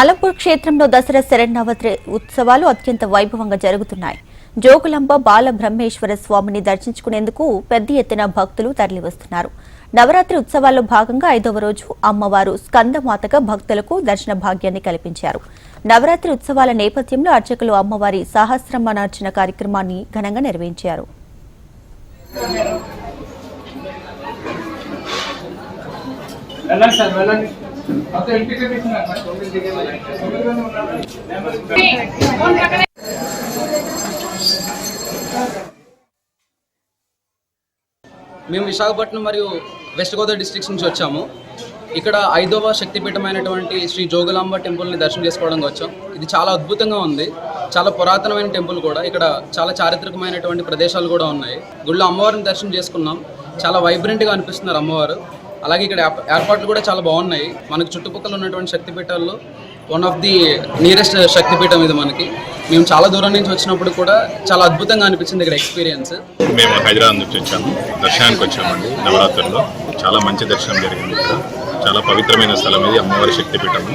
అలంపూర్ క్షేత్రంలో దసరా శరన్నవరాత్రి ఉత్సవాలు అత్యంత వైభవంగా జరుగుతున్నాయి. జోగులంబ బాల బ్రహ్మేశ్వర స్వామిని దర్శించుకునేందుకు పెద్ద ఎత్తున భక్తులు తరలివస్తున్నారు. నవరాత్రి ఉత్సవాల్లో భాగంగా ఐదవ రోజు అమ్మవారు స్కందమాతగా భక్తులకు దర్శన భాగ్యాన్ని కల్పించారు. నవరాత్రి ఉత్సవాల నేపథ్యంలో అర్చకులు అమ్మవారి సహస్రమనార్చన కార్యక్రమాన్ని ఘనంగా నిర్వహించారు. వెళ్ళండి సార్ వెళ్ళండి. మేము విశాఖపట్నం మరియు వెస్ట్ గోదావరి డిస్ట్రిక్ట్స్ నుంచి వచ్చాము. ఇక్కడ ఐదవ శక్తిపీఠమైనటువంటి శ్రీ జోగులాంబ టెంపుల్ని దర్శనం చేసుకోవడానికి వచ్చాం. ఇది చాలా అద్భుతంగా ఉంది. చాలా పురాతనమైన టెంపుల్ కూడా. ఇక్కడ చాలా చారిత్రకమైనటువంటి ప్రదేశాలు కూడా ఉన్నాయి. గుళ్ళో అమ్మవారిని దర్శనం చేసుకున్నాం. చాలా వైబ్రెంట్గా అనిపిస్తున్నారు అమ్మవారు. అలాగే ఇక్కడ ఏర్పాట్లు కూడా చాలా బాగున్నాయి. మనకు చుట్టుపక్కల ఉన్నటువంటి శక్తిపీఠాల్లో వన్ ఆఫ్ ది నియరెస్ట్ శక్తిపీఠం ఇది మనకి. మేము చాలా దూరం నుంచి వచ్చినప్పుడు కూడా చాలా అద్భుతంగా అనిపించింది ఇక్కడ ఎక్స్పీరియన్స్ మేము హైదరాబాద్ నుంచి వచ్చాము. దర్శనానికి వచ్చామండి నవరాత్రుల్లో. చాలా మంచి దర్శనం జరిగింది ఇక్కడ. చాలా పవిత్రమైన స్థలం ఇది అమ్మవారి శక్తిపీఠం